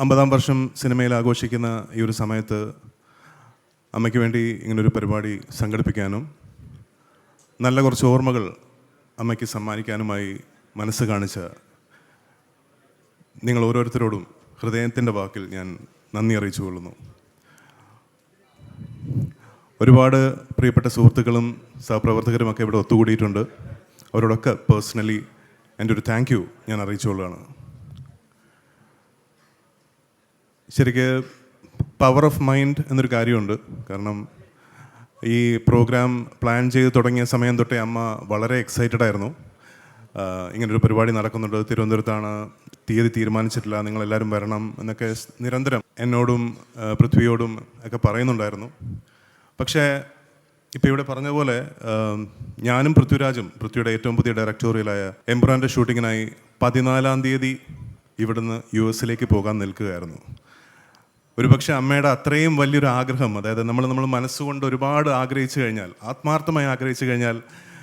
അമ്പതാം വർഷം സിനിമയിൽ ആഘോഷിക്കുന്ന ഈ ഒരു സമയത്ത് അമ്മയ്ക്ക് വേണ്ടി ഇങ്ങനൊരു പരിപാടി സംഘടിപ്പിക്കാനും നല്ല കുറച്ച് ഓർമ്മകൾ അമ്മയ്ക്ക് സമ്മാനിക്കാനുമായി മനസ്സ് കാണിച്ച നിങ്ങൾ ഓരോരുത്തരോടും ഹൃദയത്തിന്റെ വാക്കിൽ ഞാൻ നന്ദി അറിയിച്ചു കൊള്ളുന്നു. ഒരുപാട് പ്രിയപ്പെട്ട സുഹൃത്തുക്കളും സഹപ്രവർത്തകരുമൊക്കെ ഇവിടെ ഒത്തുകൂടിയിട്ടുണ്ട്. അവരോടൊക്കെ പേഴ്സണലി എന്റെ ഒരു താങ്ക് യു ഞാൻ അറിയിച്ചുകൊള്ളുകയാണ് ശരിക്ക് പവർ ഓഫ് മൈൻഡ് എന്നൊരു കാര്യമുണ്ട്. കാരണം ഈ പ്രോഗ്രാം പ്ലാൻ ചെയ്ത് തുടങ്ങിയ സമയം തൊട്ടേ അമ്മ വളരെ എക്സൈറ്റഡ് ആയിരുന്നു. ഇങ്ങനൊരു പരിപാടി നടക്കുന്നുണ്ട്. തിരുവനന്തപുരത്താണ് തീയതി തീരുമാനിച്ചിട്ടില്ല. നിങ്ങളെല്ലാവരും വരണം എന്നൊക്കെ നിരന്തരം എന്നോടും പൃഥ്വിയോടും ഒക്കെ പറയുന്നുണ്ടായിരുന്നു. പക്ഷേ ഇപ്പോൾ ഇവിടെ പറഞ്ഞ പോലെ ഞാനും പൃഥ്വിരാജും പൃഥ്വിയുടെ ഏറ്റവും പുതിയ ഡയറക്ടോറിയലായ എംബ്രാന്റെ ഷൂട്ടിങ്ങിനായി പതിനാലാം തീയതി ഇവിടുന്ന് യു എസിലേക്ക് പോകാൻ നിൽക്കുകയായിരുന്നു. ഒരുപക്ഷെ അമ്മയുടെ അത്രയും വലിയൊരു ആഗ്രഹം അതായത് നമ്മൾ നമ്മൾ മനസ്സുകൊണ്ട് ഒരുപാട് ആഗ്രഹിച്ചു കഴിഞ്ഞാൽ ആത്മാർത്ഥമായി ആഗ്രഹിച്ചു കഴിഞ്ഞാൽ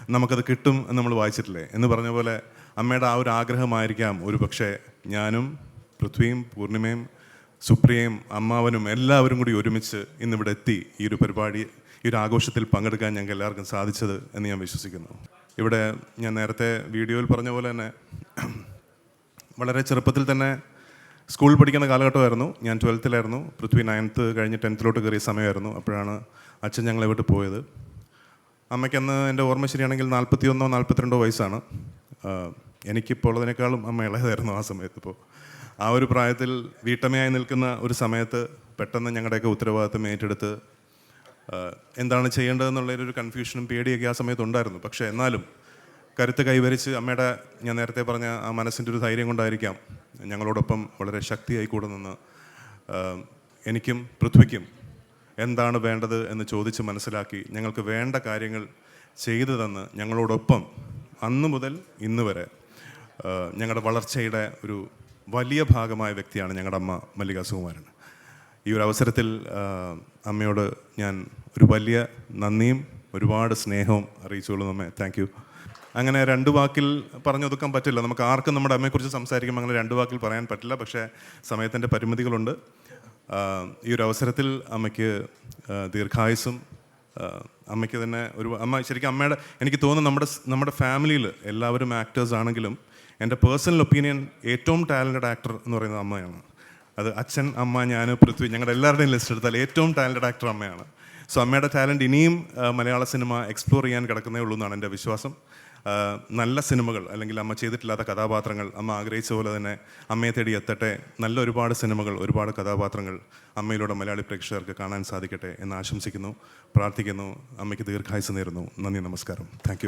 നമുക്കത് കിട്ടും എന്ന് നമ്മൾ വായിച്ചിട്ടില്ലേ? എന്ന് പറഞ്ഞ പോലെ അമ്മയുടെ ആ ഒരു ആഗ്രഹമായിരിക്കാം. ഒരു പക്ഷേ ഞാനും പൃഥ്വിയും പൂർണിമയും സുപ്രിയയും അമ്മാവനും എല്ലാവരും കൂടി ഒരുമിച്ച് ഇന്നിവിടെ എത്തി ഈ ഒരു പരിപാടി ഈ ഒരു ആഘോഷത്തിൽ പങ്കെടുക്കാൻ ഞങ്ങൾക്ക് എല്ലാവർക്കും സാധിച്ചത് എന്ന് ഞാൻ വിശ്വസിക്കുന്നു. ഇവിടെ ഞാൻ നേരത്തെ വീഡിയോയിൽ പറഞ്ഞ പോലെ തന്നെ വളരെ ചെറുപ്പത്തിൽ തന്നെ സ്കൂളിൽ പഠിക്കുന്ന കാലഘട്ടമായിരുന്നു. ഞാൻ ട്വൽത്തിലായിരുന്നു. പൃഥ്വി നയൻത്ത് കഴിഞ്ഞ് ടെൻത്തിലോട്ട് കയറിയ സമയമായിരുന്നു. അപ്പോഴാണ് അച്ഛൻ ഞങ്ങളെ വിട്ട് പോയത്. അമ്മയ്ക്കന്ന് എന്റെ ഓർമ്മ ശരിയാണെങ്കിൽ നാൽപ്പത്തി ഒന്നോ നാൽപ്പത്തിരണ്ടോ വയസ്സാണ്. എനിക്കിപ്പോൾ ഉള്ളതിനേക്കാളും അമ്മ ഇളയതായിരുന്നു ആ സമയത്ത്. ഇപ്പോൾ ആ ഒരു പ്രായത്തിൽ വീട്ടമ്മയായി നിൽക്കുന്ന ഒരു സമയത്ത് പെട്ടെന്ന് ഞങ്ങളുടെയൊക്കെ ഉത്തരവാദിത്തം ഏറ്റെടുത്ത് എന്താണ് ചെയ്യേണ്ടതെന്നുള്ളൊരു കൺഫ്യൂഷനും പേടിയൊക്കെ ആ സമയത്ത് ഉണ്ടായിരുന്നു. പക്ഷേ എന്നാലും കരുത്ത് കൈവരിച്ച് അമ്മയുടെ ഞാൻ നേരത്തെ പറഞ്ഞ ആ മനസ്സിന്റെ ഒരു ധൈര്യം കൊണ്ടായിരിക്കാം. ഞങ്ങളോടൊപ്പം വളരെ ശക്തിയായി കൂടെ നിന്ന് എനിക്കും പൃഥ്വിക്കും എന്താണ് വേണ്ടത് എന്ന് ചോദിച്ച് മനസ്സിലാക്കി ഞങ്ങൾക്ക് വേണ്ട കാര്യങ്ങൾ ചെയ്തു തന്ന് ഞങ്ങളോടൊപ്പം അന്ന് മുതൽ ഇന്ന് വരെ ഞങ്ങളുടെ വളർച്ചയുടെ ഒരു വലിയ ഭാഗമായ വ്യക്തിയാണ് ഞങ്ങളുടെ അമ്മ മല്ലിക സുകുമാരൻ. ഈ ഒരു അവസരത്തിൽ അമ്മയോട് ഞാൻ ഒരു വലിയ നന്ദിയും ഒരുപാട് സ്നേഹവും അറിയിച്ചുകൊള്ളുന്നു അമ്മേ. താങ്ക് അങ്ങനെ രണ്ട് വാക്കിൽ പറഞ്ഞൊതുക്കാൻ പറ്റില്ല. നമുക്ക് ആർക്കും നമ്മുടെ അമ്മയെക്കുറിച്ച് സംസാരിക്കുമ്പോൾ അങ്ങനെ രണ്ട് വാക്കിൽ പറയാൻ പറ്റില്ല. പക്ഷേ സമയത്തിന്റെ പരിമിതികളുണ്ട്. ഈ ഒരു അവസരത്തിൽ അമ്മയ്ക്ക് ദീർഘായുസും അമ്മയ്ക്ക് തന്നെ ഒരു അമ്മ ശരിക്കും അമ്മയുടെ എനിക്ക് തോന്നുന്നു നമ്മുടെ നമ്മുടെ ഫാമിലിയിൽ എല്ലാവരും ആക്ടേഴ്സ് ആണെങ്കിലും എന്റെ പേഴ്സണൽ ഒപ്പീനിയൻ ഏറ്റവും ടാലന്റഡ് ആക്ടർ എന്ന് പറയുന്നത് അമ്മയാണ്. അത് അച്ഛൻ അമ്മ ഞാൻ പൃഥ്വി ഞങ്ങളുടെ എല്ലാവരുടെയും ലിസ്റ്റ് എടുത്താൽ ഏറ്റവും ടാലന്റഡ് ആക്ടർ അമ്മയാണ്. സോ അമ്മയുടെ ടാലന്റ് ഇനിയും മലയാള സിനിമ എക്സ്പ്ലോർ ചെയ്യാൻ കിടക്കുന്നേ ഉള്ളൂ എന്നാണ് എന്റെ വിശ്വാസം. നല്ല സിനിമകൾ അല്ലെങ്കിൽ അമ്മ ചെയ്തിട്ടില്ലാത്ത കഥാപാത്രങ്ങൾ അമ്മ ആഗ്രഹിച്ച പോലെ തന്നെ അമ്മയെ തേടി എത്തട്ടെ നല്ല ഒരുപാട് സിനിമകൾ ഒരുപാട് കഥാപാത്രങ്ങൾ അമ്മയിലൂടെ മലയാളി പ്രേക്ഷകർക്ക് കാണാൻ സാധിക്കട്ടെ എന്ന് ആശംസിക്കുന്നു പ്രാർത്ഥിക്കുന്നു അമ്മയ്ക്ക് ദീർഘായുസ് നേരുന്നു. നന്ദി നമസ്കാരം. താങ്ക്